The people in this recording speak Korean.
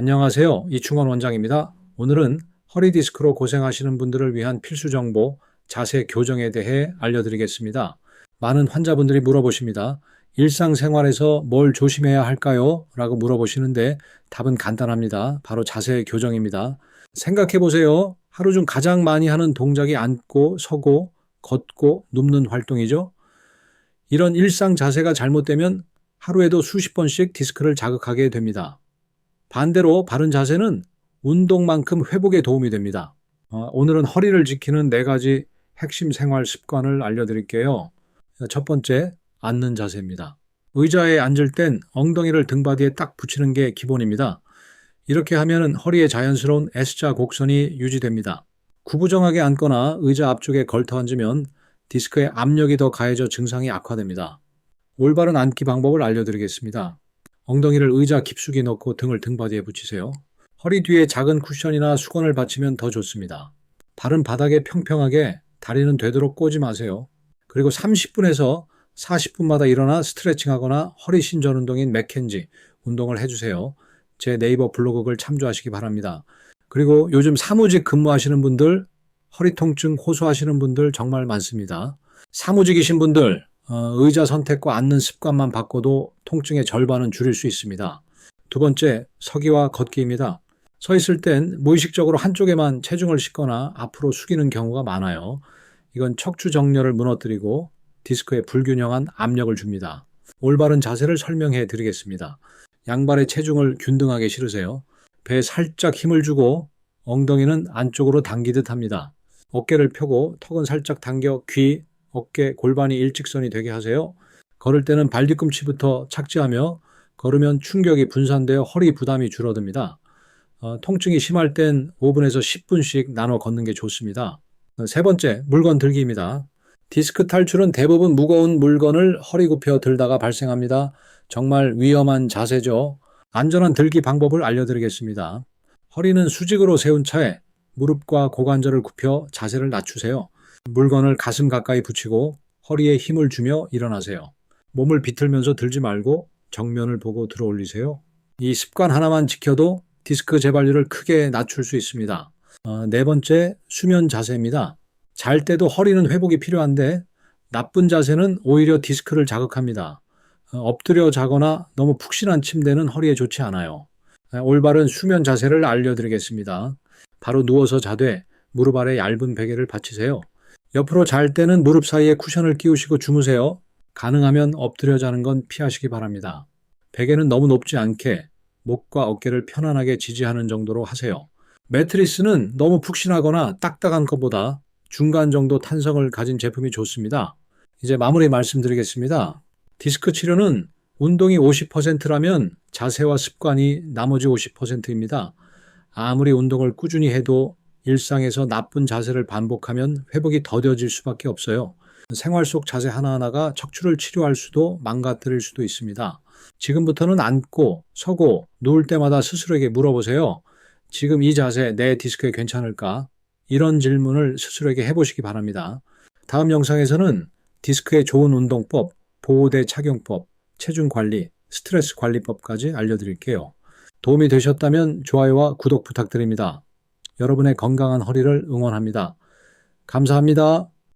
안녕하세요. 이충원 원장입니다. 오늘은 허리 디스크로 고생하시는 분들을 위한 필수 정보, 자세 교정에 대해 알려드리겠습니다. 많은 환자분들이 물어보십니다. 일상생활에서 뭘 조심해야 할까요? 라고 물어보시는데 답은 간단합니다. 바로 자세 교정입니다. 생각해 보세요. 하루 중 가장 많이 하는 동작이 앉고, 서고, 걷고, 눕는 활동이죠. 이런 일상 자세가 잘못되면 하루에도 수십 번씩 디스크를 자극하게 됩니다. 반대로 바른 자세는 운동만큼 회복에 도움이 됩니다. 어, 오늘은 허리를 지키는 네 가지 핵심 생활 습관을 알려드릴게요. 첫 번째, 앉는 자세입니다. 의자에 앉을 땐 엉덩이를 등바디에 딱 붙이는 게 기본입니다. 이렇게 하면 허리에 자연스러운 S자 곡선이 유지됩니다. 구부정하게 앉거나 의자 앞쪽에 걸터 앉으면 디스크에 압력이 더 가해져 증상이 악화됩니다. 올바른 앉기 방법을 알려드리겠습니다. 엉덩이를 의자 깊숙이 넣고 등을 등바디에 붙이세요. 허리 뒤에 작은 쿠션이나 수건을 받치면 더 좋습니다. 발은 바닥에 평평하게 다리는 되도록 꼬지 마세요. 그리고 30분에서 40분마다 일어나 스트레칭하거나 허리 신전 운동인 맥켄지 운동을 해주세요. 제 네이버 블로그를 참조하시기 바랍니다. 그리고 요즘 사무직 근무하시는 분들, 허리 통증 호소하시는 분들 정말 많습니다. 사무직이신 분들, 어, 의자 선택과 앉는 습관만 바꿔도 통증의 절반은 줄일 수 있습니다. 두 번째, 서기와 걷기입니다. 서 있을 땐 무의식적으로 한쪽에만 체중을 싣거나 앞으로 숙이는 경우가 많아요. 이건 척추 정렬을 무너뜨리고 디스크에 불균형한 압력을 줍니다. 올바른 자세를 설명해 드리겠습니다. 양발의 체중을 균등하게 실으세요. 배에 살짝 힘을 주고 엉덩이는 안쪽으로 당기듯 합니다. 어깨를 펴고 턱은 살짝 당겨 귀, 어깨, 골반이 일직선이 되게 하세요. 걸을 때는 발 뒤꿈치부터 착지하며 걸으면 충격이 분산되어 허리 부담이 줄어듭니다. 어, 통증이 심할 땐 5분에서 10분씩 나눠 걷는 게 좋습니다. 어, 세 번째, 물건 들기입니다. 디스크 탈출은 대부분 무거운 물건을 허리 굽혀 들다가 발생합니다. 정말 위험한 자세죠. 안전한 들기 방법을 알려드리겠습니다. 허리는 수직으로 세운 차에 무릎과 고관절을 굽혀 자세를 낮추세요. 물건을 가슴 가까이 붙이고 허리에 힘을 주며 일어나세요. 몸을 비틀면서 들지 말고 정면을 보고 들어 올리세요. 이 습관 하나만 지켜도 디스크 재발률을 크게 낮출 수 있습니다. 어, 네 번째, 수면 자세입니다. 잘 때도 허리는 회복이 필요한데 나쁜 자세는 오히려 디스크를 자극합니다. 어, 엎드려 자거나 너무 푹신한 침대는 허리에 좋지 않아요. 어, 올바른 수면 자세를 알려드리겠습니다. 바로 누워서 자되 무릎 아래 얇은 베개를 받치세요. 옆으로 잘 때는 무릎 사이에 쿠션을 끼우시고 주무세요. 가능하면 엎드려 자는 건 피하시기 바랍니다. 베개는 너무 높지 않게 목과 어깨를 편안하게 지지하는 정도로 하세요. 매트리스는 너무 푹신하거나 딱딱한 것보다 중간 정도 탄성을 가진 제품이 좋습니다. 이제 마무리 말씀드리겠습니다. 디스크 치료는 운동이 50%라면 자세와 습관이 나머지 50%입니다. 아무리 운동을 꾸준히 해도 일상에서 나쁜 자세를 반복하면 회복이 더뎌질 수밖에 없어요. 생활 속 자세 하나하나가 척추를 치료할 수도 망가뜨릴 수도 있습니다. 지금부터는 앉고 서고 누울 때마다 스스로에게 물어보세요. 지금 이 자세 내 디스크에 괜찮을까? 이런 질문을 스스로에게 해보시기 바랍니다. 다음 영상에서는 디스크에 좋은 운동법, 보호대 착용법, 체중 관리, 스트레스 관리법까지 알려드릴게요. 도움이 되셨다면 좋아요와 구독 부탁드립니다. 여러분의 건강한 허리를 응원합니다. 감사합니다.